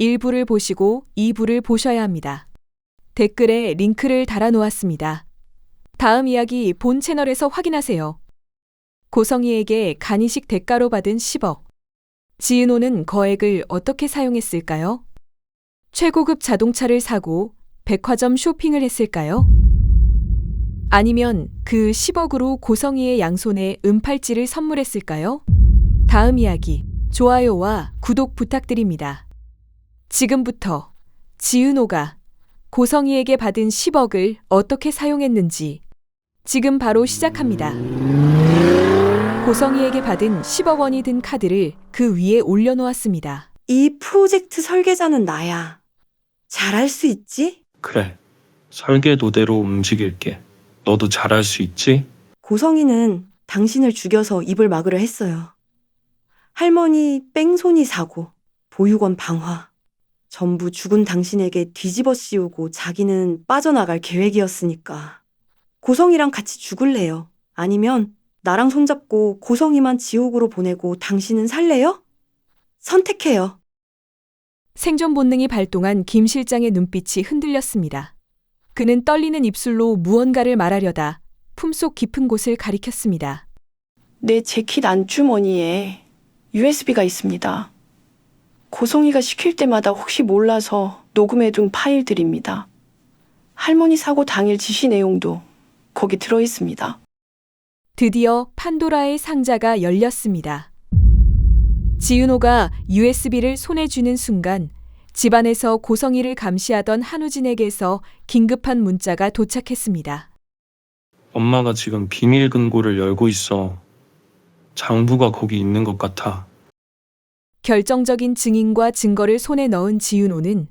1부를 보시고 2부를 보셔야 합니다. 댓글에 링크를 달아 놓았습니다. 다음 이야기 본 채널에서 확인하세요. 고성희에게 간이식 대가로 받은 10억. 지은호는 거액을 어떻게 사용했을까요? 최고급 자동차를 사고 백화점 쇼핑을 했을까요? 아니면 그 10억으로 고성희의 양손에 은팔찌를 선물했을까요? 다음 이야기, 좋아요와 구독 부탁드립니다. 지금부터 지은호가 고성희에게 받은 10억을 어떻게 사용했는지 지금 바로 시작합니다. 고성희에게 받은 10억 원이 든 카드를 그 위에 올려놓았습니다. 이 프로젝트 설계자는 나야. 잘할 수 있지? 그래. 설계 도대로 움직일게. 너도 잘할 수 있지? 고성이는 당신을 죽여서 입을 막으려 했어요. 할머니 뺑소니 사고, 보육원 방화. 전부 죽은 당신에게 뒤집어 씌우고 자기는 빠져나갈 계획이었으니까. 고성이랑 같이 죽을래요? 아니면 나랑 손잡고 고성이만 지옥으로 보내고 당신은 살래요? 선택해요. 생존 본능이 발동한 김 실장의 눈빛이 흔들렸습니다. 그는 떨리는 입술로 무언가를 말하려다 품속 깊은 곳을 가리켰습니다. 내 재킷 안주머니에 USB가 있습니다. 고송이가 시킬 때마다 혹시 몰라서 녹음해둔 파일들입니다. 할머니 사고 당일 지시 내용도 거기 들어 있습니다. 드디어 판도라의 상자가 열렸습니다. 지은호가 USB를 손에 쥐는 순간 집안에서 고성이를 감시하던 한우진에게서 긴급한 문자가 도착했습니다. 엄마가 지금 비밀 금고를 열고 있어. 장부가 거기 있는 것 같아. 결정적인 증인과 증거를 손에 넣은 지은호는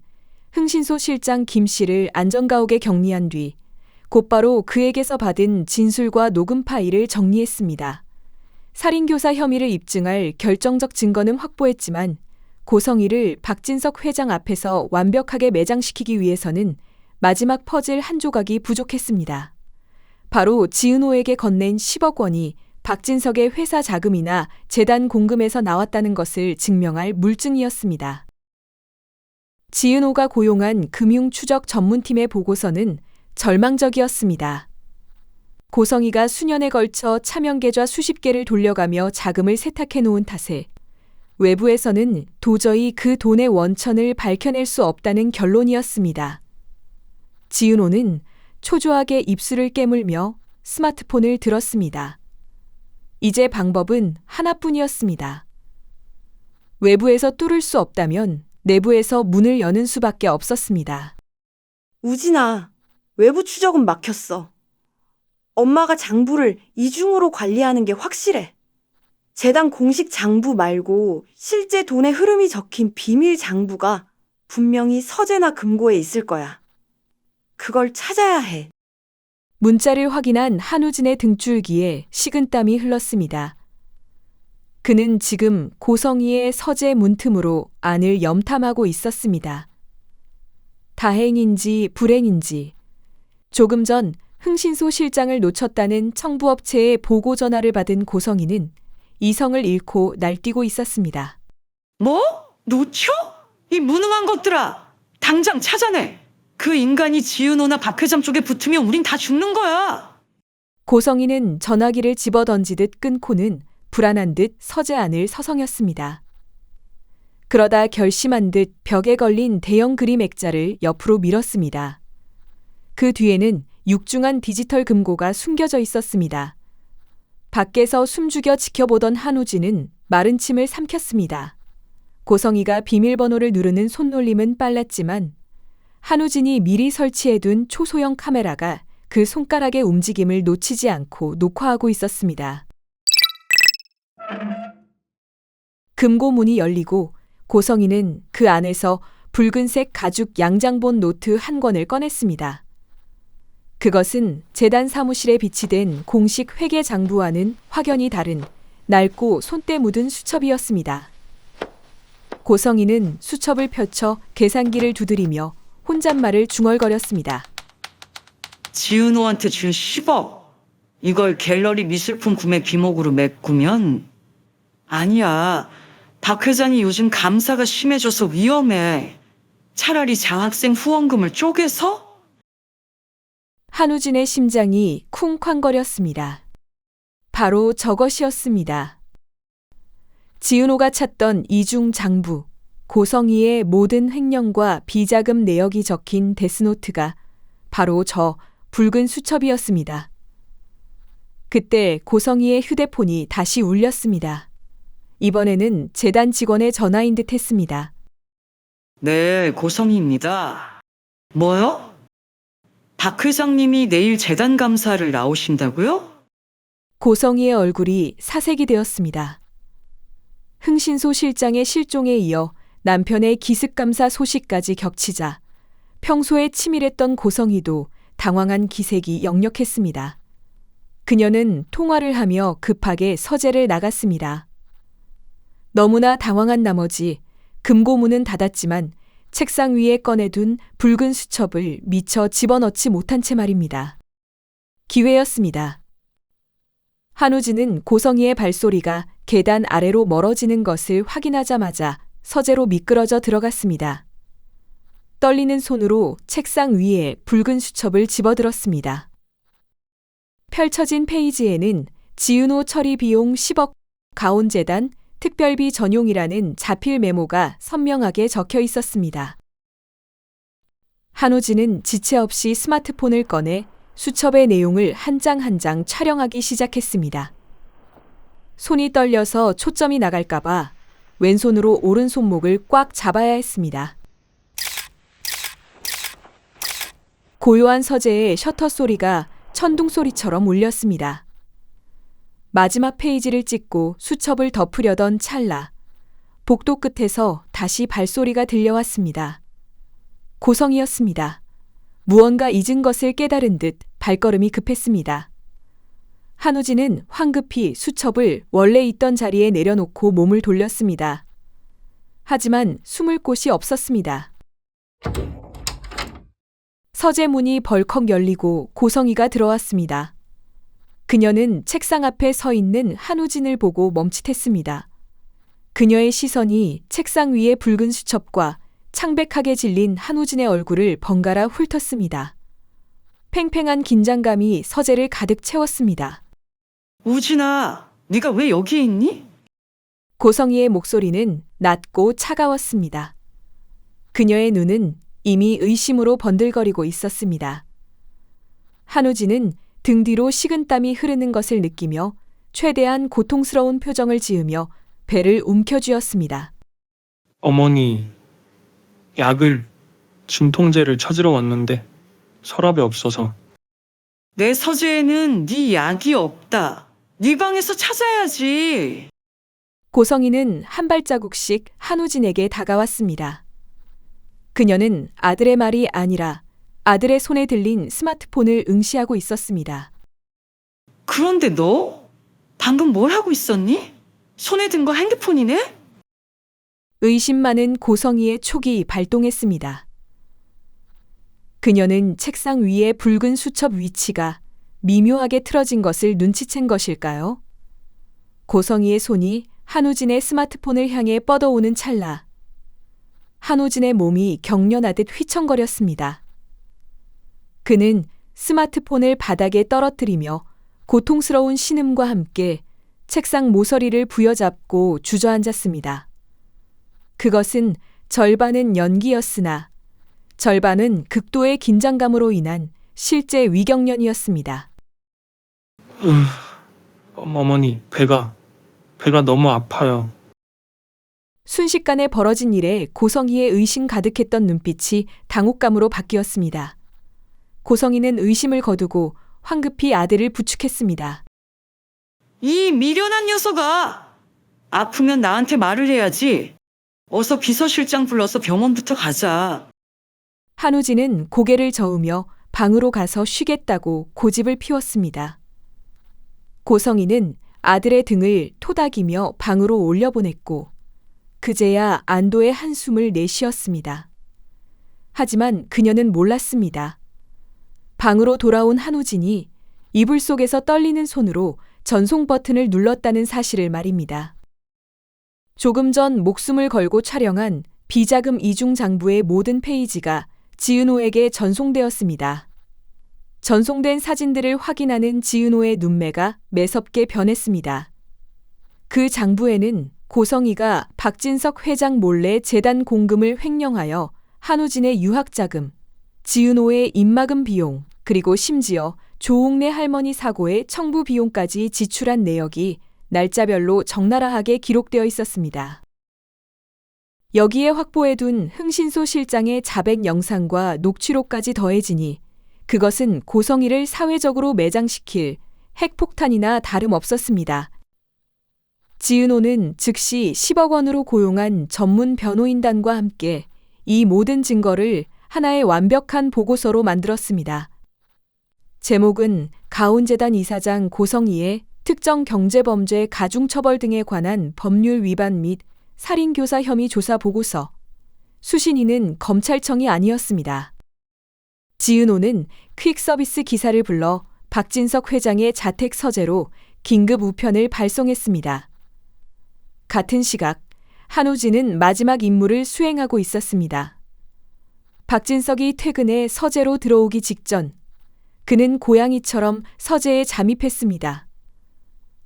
흥신소 실장 김 씨를 안전가옥에 격리한 뒤 곧바로 그에게서 받은 진술과 녹음 파일을 정리했습니다. 살인교사 혐의를 입증할 결정적 증거는 확보했지만 고성희를 박진석 회장 앞에서 완벽하게 매장시키기 위해서는 마지막 퍼즐 한 조각이 부족했습니다. 바로 지은호에게 건넨 10억 원이 박진석의 회사 자금이나 재단 공금에서 나왔다는 것을 증명할 물증이었습니다. 지은호가 고용한 금융 추적 전문팀의 보고서는 절망적이었습니다. 고성희가 수년에 걸쳐 차명 계좌 수십 개를 돌려가며 자금을 세탁해 놓은 탓에 외부에서는 도저히 그 돈의 원천을 밝혀낼 수 없다는 결론이었습니다. 지은호는 초조하게 입술을 깨물며 스마트폰을 들었습니다. 이제 방법은 하나뿐이었습니다. 외부에서 뚫을 수 없다면 내부에서 문을 여는 수밖에 없었습니다. 우진아, 외부 추적은 막혔어. 엄마가 장부를 이중으로 관리하는 게 확실해. 재단 공식 장부 말고 실제 돈의 흐름이 적힌 비밀 장부가 분명히 서재나 금고에 있을 거야. 그걸 찾아야 해. 문자를 확인한 한우진의 등줄기에 식은땀이 흘렀습니다. 그는 지금 고성희의 서재 문틈으로 안을 염탐하고 있었습니다. 다행인지 불행인지 조금 전 흥신소 실장을 놓쳤다는 청부업체의 보고 전화를 받은 고성희는 이성을 잃고 날뛰고 있었습니다. 뭐? 놓쳐? 이 무능한 것들아! 당장 찾아내! 그 인간이 지은호나 박 회장 쪽에 붙으면 우린 다 죽는 거야! 고성희는 전화기를 집어 던지듯 끊고는 불안한 듯 서재 안을 서성였습니다. 그러다 결심한 듯 벽에 걸린 대형 그림 액자를 옆으로 밀었습니다. 그 뒤에는 육중한 디지털 금고가 숨겨져 있었습니다. 밖에서 숨죽여 지켜보던 한우진은 마른 침을 삼켰습니다. 고성희가 비밀번호를 누르는 손놀림은 빨랐지만 한우진이 미리 설치해둔 초소형 카메라가 그 손가락의 움직임을 놓치지 않고 녹화하고 있었습니다. 금고 문이 열리고 고성희는 그 안에서 붉은색 가죽 양장본 노트 한 권을 꺼냈습니다. 그것은 재단 사무실에 비치된 공식 회계 장부와는 확연히 다른 낡고 손때 묻은 수첩이었습니다. 고성희는 수첩을 펼쳐 계산기를 두드리며 혼잣말을 중얼거렸습니다. 지은호한테 준 10억! 이걸 갤러리 미술품 구매 비목으로 메꾸면? 아니야. 박 회장이 요즘 감사가 심해져서 위험해. 차라리 장학생 후원금을 쪼개서? 한우진의 심장이 쿵쾅거렸습니다. 바로 저것이었습니다. 지은호가 찾던 이중 장부, 고성희의 모든 횡령과 비자금 내역이 적힌 데스노트가 바로 저 붉은 수첩이었습니다. 그때 고성희의 휴대폰이 다시 울렸습니다. 이번에는 재단 직원의 전화인 듯 했습니다. 네, 고성희입니다. 뭐요? 박 회장님이 내일 재단 감사를 나오신다고요? 고성희의 얼굴이 사색이 되었습니다. 흥신소 실장의 실종에 이어 남편의 기습감사 소식까지 겹치자 평소에 치밀했던 고성희도 당황한 기색이 역력했습니다. 그녀는 통화를 하며 급하게 서재를 나갔습니다. 너무나 당황한 나머지 금고문은 닫았지만 책상 위에 꺼내둔 붉은 수첩을 미처 집어넣지 못한 채 말입니다. 기회였습니다. 한우진은 고성희의 발소리가 계단 아래로 멀어지는 것을 확인하자마자 서재로 미끄러져 들어갔습니다. 떨리는 손으로 책상 위에 붉은 수첩을 집어들었습니다. 펼쳐진 페이지에는 지은호 처리 비용 10억 가온재단 특별비 전용이라는 자필 메모가 선명하게 적혀 있었습니다. 한우진은 지체 없이 스마트폰을 꺼내 수첩의 내용을 한 장 한 장 촬영하기 시작했습니다. 손이 떨려서 초점이 나갈까봐 왼손으로 오른손목을 꽉 잡아야 했습니다. 고요한 서재의 셔터 소리가 천둥 소리처럼 울렸습니다. 마지막 페이지를 찍고 수첩을 덮으려던 찰나 복도 끝에서 다시 발소리가 들려왔습니다. 고성이었습니다. 무언가 잊은 것을 깨달은 듯 발걸음이 급했습니다. 한우진은 황급히 수첩을 원래 있던 자리에 내려놓고 몸을 돌렸습니다. 하지만 숨을 곳이 없었습니다. 서재 문이 벌컥 열리고 고성이가 들어왔습니다. 그녀는 책상 앞에 서 있는 한우진을 보고 멈칫했습니다. 그녀의 시선이 책상 위의 붉은 수첩과 창백하게 질린 한우진의 얼굴을 번갈아 훑었습니다. 팽팽한 긴장감이 서재를 가득 채웠습니다. 우진아, 네가 왜 여기에 있니? 고성희의 목소리는 낮고 차가웠습니다. 그녀의 눈은 이미 의심으로 번들거리고 있었습니다. 한우진은 등 뒤로 식은땀이 흐르는 것을 느끼며 최대한 고통스러운 표정을 지으며 배를 움켜쥐었습니다. 어머니, 약을, 진통제를 찾으러 왔는데 서랍에 없어서 내 서재에는 네 약이 없다. 네 방에서 찾아야지. 고성희는 한 발자국씩 한우진에게 다가왔습니다. 그녀는 아들의 말이 아니라 아들의 손에 들린 스마트폰을 응시하고 있었습니다. 그런데 너 방금 뭘 하고 있었니? 손에 든 거 핸드폰이네? 의심 많은 고성희의 촉이 발동했습니다. 그녀는 책상 위의 붉은 수첩 위치가 미묘하게 틀어진 것을 눈치챈 것일까요? 고성희의 손이 한우진의 스마트폰을 향해 뻗어오는 찰나 한우진의 몸이 경련하듯 휘청거렸습니다. 그는 스마트폰을 바닥에 떨어뜨리며 고통스러운 신음과 함께 책상 모서리를 부여잡고 주저앉았습니다. 그것은 절반은 연기였으나 절반은 극도의 긴장감으로 인한 실제 위경련이었습니다. 으, 어머니 배가 배가 너무 아파요. 순식간에 벌어진 일에 고성희의 의심 가득했던 눈빛이 당혹감으로 바뀌었습니다. 고성희는 의심을 거두고 황급히 아들을 부축했습니다. 이 미련한 녀석아! 아프면 나한테 말을 해야지. 어서 비서실장 불러서 병원부터 가자. 한우진은 고개를 저으며 방으로 가서 쉬겠다고 고집을 피웠습니다. 고성희는 아들의 등을 토닥이며 방으로 올려보냈고 그제야 안도의 한숨을 내쉬었습니다. 하지만 그녀는 몰랐습니다. 방으로 돌아온 한우진이 이불 속에서 떨리는 손으로 전송 버튼을 눌렀다는 사실을 말입니다. 조금 전 목숨을 걸고 촬영한 비자금 이중 장부의 모든 페이지가 지은호에게 전송되었습니다. 전송된 사진들을 확인하는 지은호의 눈매가 매섭게 변했습니다. 그 장부에는 고성이가 박진석 회장 몰래 재단 공금을 횡령하여 한우진의 유학자금, 지은호의 입막음 비용, 그리고 심지어 조웅래 할머니 사고의 청부 비용까지 지출한 내역이 날짜별로 적나라하게 기록되어 있었습니다. 여기에 확보해둔 흥신소 실장의 자백 영상과 녹취록까지 더해지니 그것은 고성이를 사회적으로 매장시킬 핵폭탄이나 다름없었습니다. 지은호는 즉시 10억 원으로 고용한 전문 변호인단과 함께 이 모든 증거를 하나의 완벽한 보고서로 만들었습니다. 제목은 가온재단 이사장 고성희의 특정 경제범죄 가중처벌 등에 관한 법률 위반 및 살인교사 혐의 조사 보고서. 수신인은 검찰청이 아니었습니다. 지은호는 퀵서비스 기사를 불러 박진석 회장의 자택 서재로 긴급 우편을 발송했습니다. 같은 시각 한우진은 마지막 임무를 수행하고 있었습니다. 박진석이 퇴근해 서재로 들어오기 직전 그는 고양이처럼 서재에 잠입했습니다.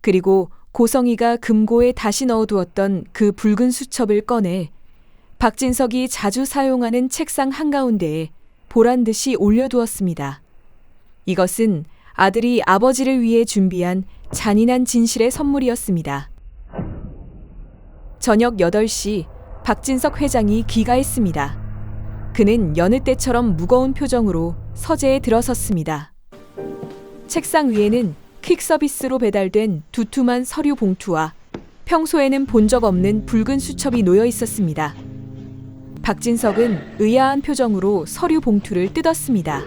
그리고 고성이가 금고에 다시 넣어두었던 그 붉은 수첩을 꺼내 박진석이 자주 사용하는 책상 한가운데에 보란 듯이 올려두었습니다. 이것은 아들이 아버지를 위해 준비한 잔인한 진실의 선물이었습니다. 저녁 8시 박진석 회장이 귀가했습니다. 그는 여느 때처럼 무거운 표정으로 서재에 들어섰습니다. 책상 위에는 퀵서비스로 배달된 두툼한 서류 봉투와 평소에는 본 적 없는 붉은 수첩이 놓여 있었습니다. 박진석은 의아한 표정으로 서류 봉투를 뜯었습니다.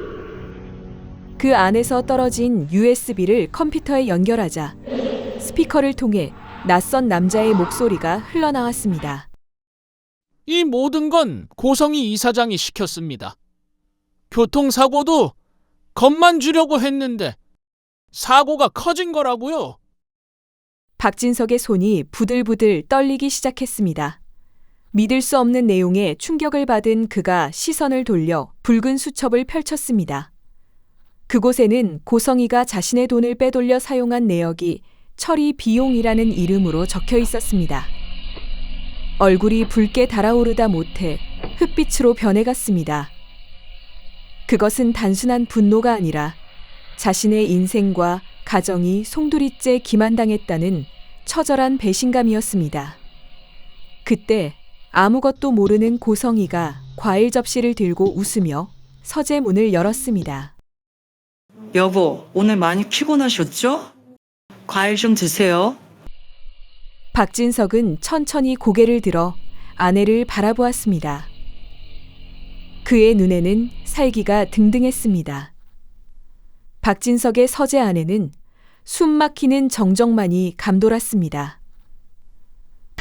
그 안에서 떨어진 USB를 컴퓨터에 연결하자 스피커를 통해 낯선 남자의 목소리가 흘러나왔습니다. 이 모든 건 고성희 이사장이 시켰습니다. 교통사고도 겁만 주려고 했는데 사고가 커진 거라고요. 박진석의 손이 부들부들 떨리기 시작했습니다. 믿을 수 없는 내용에 충격을 받은 그가 시선을 돌려 붉은 수첩을 펼쳤습니다. 그곳에는 고성이가 자신의 돈을 빼돌려 사용한 내역이 처리 비용이라는 이름으로 적혀 있었습니다. 얼굴이 붉게 달아오르다 못해 흑빛으로 변해갔습니다. 그것은 단순한 분노가 아니라 자신의 인생과 가정이 송두리째 기만당했다는 처절한 배신감이었습니다. 그때 아무것도 모르는 고성이가 과일 접시를 들고 웃으며 서재 문을 열었습니다. 여보, 오늘 많이 피곤하셨죠? 과일 좀 드세요. 박진석은 천천히 고개를 들어 아내를 바라보았습니다. 그의 눈에는 살기가 등등했습니다. 박진석의 서재 안에는 숨 막히는 정적만이 감돌았습니다.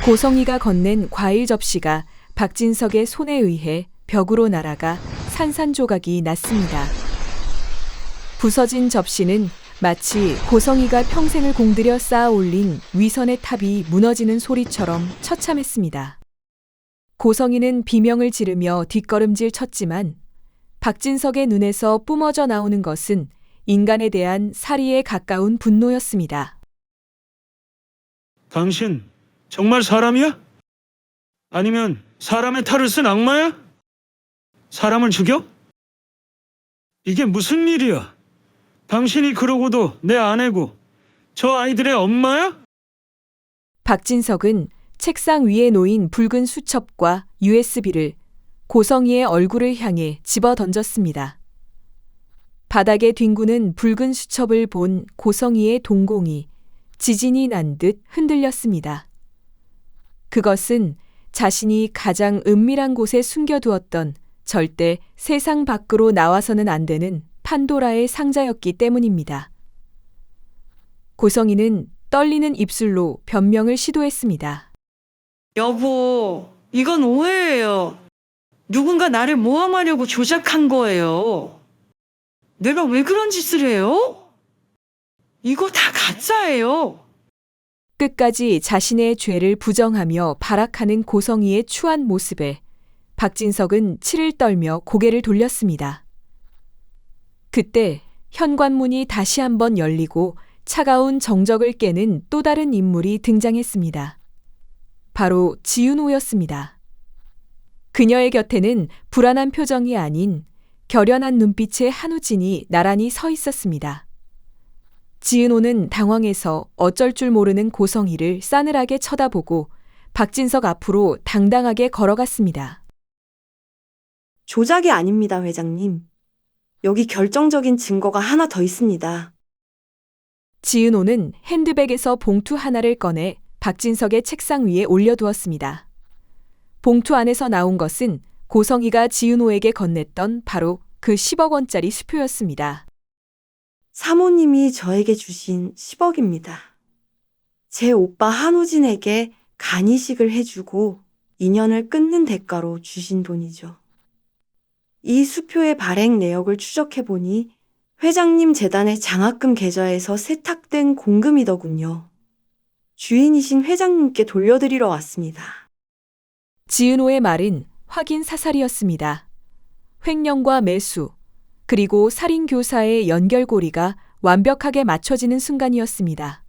고성이가 건넨 과일 접시가 박진석의 손에 의해 벽으로 날아가 산산조각이 났습니다. 부서진 접시는 마치 고성이가 평생을 공들여 쌓아 올린 위선의 탑이 무너지는 소리처럼 처참했습니다. 고성이는 비명을 지르며 뒷걸음질 쳤지만 박진석의 눈에서 뿜어져 나오는 것은 인간에 대한 사리에 가까운 분노였습니다. 당신 정말 사람이야? 아니면 사람의 탈을 쓴 악마야? 사람을 죽여? 이게 무슨 일이야? 당신이 그러고도 내 아내고 저 아이들의 엄마야? 박진석은 책상 위에 놓인 붉은 수첩과 USB를 고성이의 얼굴을 향해 집어 던졌습니다. 바닥에 뒹구는 붉은 수첩을 본 고성이의 동공이 지진이 난 듯 흔들렸습니다. 그것은 자신이 가장 은밀한 곳에 숨겨두었던 절대 세상 밖으로 나와서는 안 되는 판도라의 상자였기 때문입니다. 고성이는 떨리는 입술로 변명을 시도했습니다. 여보, 이건 오해예요. 누군가 나를 모함하려고 조작한 거예요. 내가 왜 그런 짓을 해요? 이거 다 가짜예요. 끝까지 자신의 죄를 부정하며 발악하는 고성희의 추한 모습에 박진석은 치를 떨며 고개를 돌렸습니다. 그때 현관문이 다시 한번 열리고 차가운 정적을 깨는 또 다른 인물이 등장했습니다. 바로 지윤호였습니다. 그녀의 곁에는 불안한 표정이 아닌 결연한 눈빛의 한우진이 나란히 서 있었습니다. 지은호는 당황해서 어쩔 줄 모르는 고성희를 싸늘하게 쳐다보고 박진석 앞으로 당당하게 걸어갔습니다. 조작이 아닙니다, 회장님. 여기 결정적인 증거가 하나 더 있습니다. 지은호는 핸드백에서 봉투 하나를 꺼내 박진석의 책상 위에 올려두었습니다. 봉투 안에서 나온 것은 고성희가 지은호에게 건넸던 바로 그 10억 원짜리 수표였습니다. 사모님이 저에게 주신 10억입니다. 제 오빠 한우진에게 간이식을 해주고 인연을 끊는 대가로 주신 돈이죠. 이 수표의 발행 내역을 추적해보니 회장님 재단의 장학금 계좌에서 세탁된 공금이더군요. 주인이신 회장님께 돌려드리러 왔습니다. 지은호의 말은 확인 사살이었습니다. 횡령과 매수, 그리고 살인교사의 연결고리가 완벽하게 맞춰지는 순간이었습니다.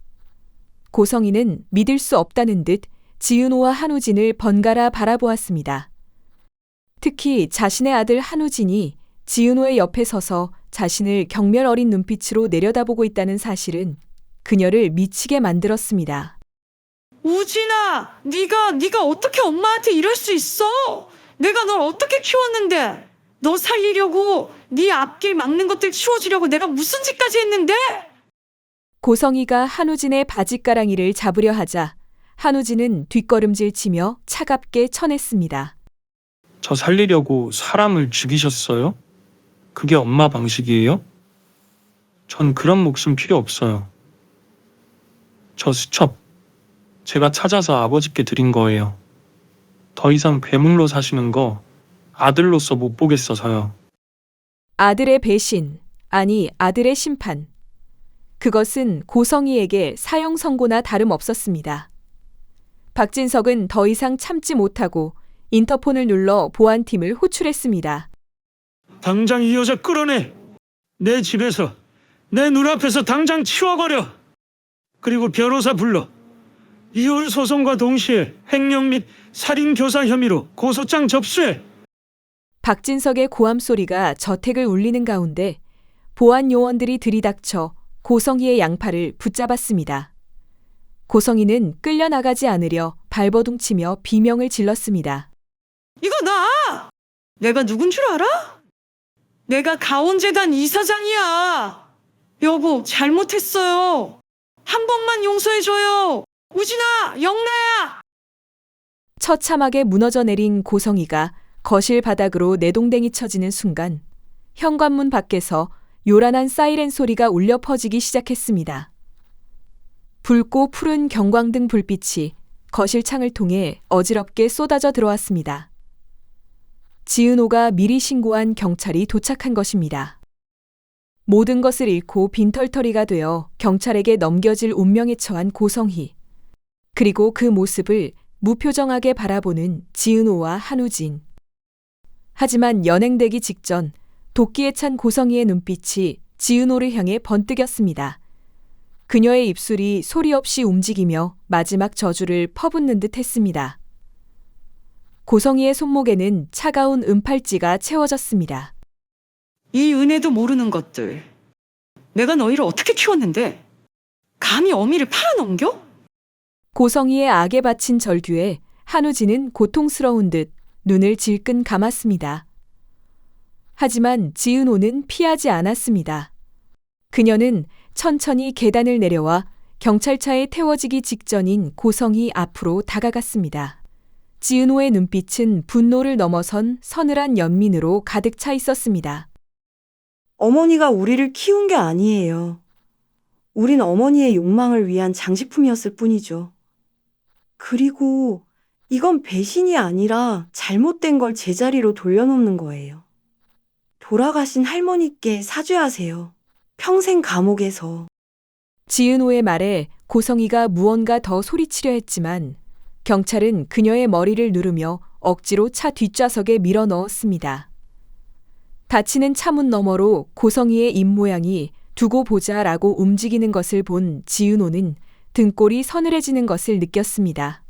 고성희는 믿을 수 없다는 듯 지은호와 한우진을 번갈아 바라보았습니다. 특히 자신의 아들 한우진이 지은호의 옆에 서서 자신을 경멸 어린 눈빛으로 내려다보고 있다는 사실은 그녀를 미치게 만들었습니다. 우진아, 네가 네가 어떻게 엄마한테 이럴 수 있어? 내가 널 어떻게 키웠는데? 너 살리려고 네 앞길 막는 것들 치워주려고 내가 무슨 짓까지 했는데? 고성희가 한우진의 바지가랑이를 잡으려 하자 한우진은 뒷걸음질 치며 차갑게 쳐냈습니다. 저 살리려고 사람을 죽이셨어요? 그게 엄마 방식이에요? 전 그런 목숨 필요 없어요. 저 수첩 제가 찾아서 아버지께 드린 거예요. 더 이상 괴물로 사시는 거 아들로서 못 보겠어서요. 아들의 배신, 아니 아들의 심판. 그것은 고성희에게 사형 선고나 다름없었습니다. 박진석은 더 이상 참지 못하고 인터폰을 눌러 보안팀을 호출했습니다. 당장 이 여자 끌어내. 내 집에서 내 눈앞에서 당장 치워버려. 그리고 변호사 불러. 이혼 소송과 동시에 횡령 및 살인 교사 혐의로 고소장 접수해. 박진석의 고함 소리가 저택을 울리는 가운데 보안 요원들이 들이닥쳐 고성희의 양팔을 붙잡았습니다. 고성희는 끌려나가지 않으려 발버둥치며 비명을 질렀습니다. 이거 나! 내가 누군 줄 알아? 내가 가온재단 이사장이야. 여보, 잘못했어요. 한 번만 용서해줘요. 우진아, 영나야! 처참하게 무너져 내린 고성희가 거실 바닥으로 내동댕이 쳐지는 순간 현관문 밖에서 요란한 사이렌 소리가 울려 퍼지기 시작했습니다. 붉고 푸른 경광등 불빛이 거실 창을 통해 어지럽게 쏟아져 들어왔습니다. 지은호가 미리 신고한 경찰이 도착한 것입니다. 모든 것을 잃고 빈털터리가 되어 경찰에게 넘겨질 운명에 처한 고성희. 그리고 그 모습을 무표정하게 바라보는 지은호와 한우진. 하지만 연행되기 직전 도끼에 찬 고성희의 눈빛이 지은호를 향해 번뜩였습니다. 그녀의 입술이 소리 없이 움직이며 마지막 저주를 퍼붓는 듯 했습니다. 고성희의 손목에는 차가운 은팔찌가 채워졌습니다. 이 은혜도 모르는 것들. 내가 너희를 어떻게 키웠는데? 감히 어미를 팔아넘겨? 고성희의 악에 바친 절규에 한우진은 고통스러운 듯 눈을 질끈 감았습니다. 하지만 지은호는 피하지 않았습니다. 그녀는 천천히 계단을 내려와 경찰차에 태워지기 직전인 고성희 앞으로 다가갔습니다. 지은호의 눈빛은 분노를 넘어선 서늘한 연민으로 가득 차 있었습니다. 어머니가 우리를 키운 게 아니에요. 우린 어머니의 욕망을 위한 장식품이었을 뿐이죠. 그리고 이건 배신이 아니라 잘못된 걸 제자리로 돌려놓는 거예요. 돌아가신 할머니께 사죄하세요. 평생 감옥에서. 지은호의 말에 고성이가 무언가 더 소리치려 했지만 경찰은 그녀의 머리를 누르며 억지로 차 뒷좌석에 밀어 넣었습니다. 닫히는 차문 너머로 고성이의 입모양이 두고 보자라고 움직이는 것을 본 지은호는 등골이 서늘해지는 것을 느꼈습니다.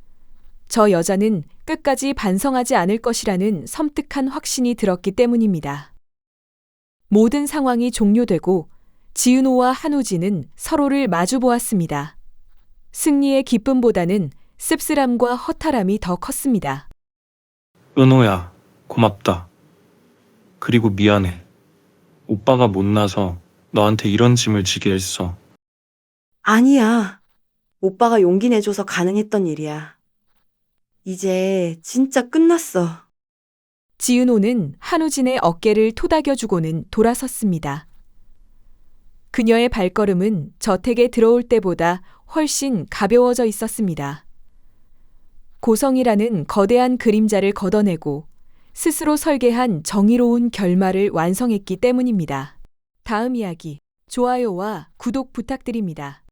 저 여자는 끝까지 반성하지 않을 것이라는 섬뜩한 확신이 들었기 때문입니다. 모든 상황이 종료되고 지은호와 한우진은 서로를 마주 보았습니다. 승리의 기쁨보다는 씁쓸함과 허탈함이 더 컸습니다. 은호야, 고맙다. 그리고 미안해. 오빠가 못나서 너한테 이런 짐을 지게 했어. 아니야. 오빠가 용기 내줘서 가능했던 일이야. 이제 진짜 끝났어. 지은호는 한우진의 어깨를 토닥여주고는 돌아섰습니다. 그녀의 발걸음은 저택에 들어올 때보다 훨씬 가벼워져 있었습니다. 고성이라는 거대한 그림자를 걷어내고 스스로 설계한 정의로운 결말을 완성했기 때문입니다. 다음 이야기, 좋아요와 구독 부탁드립니다.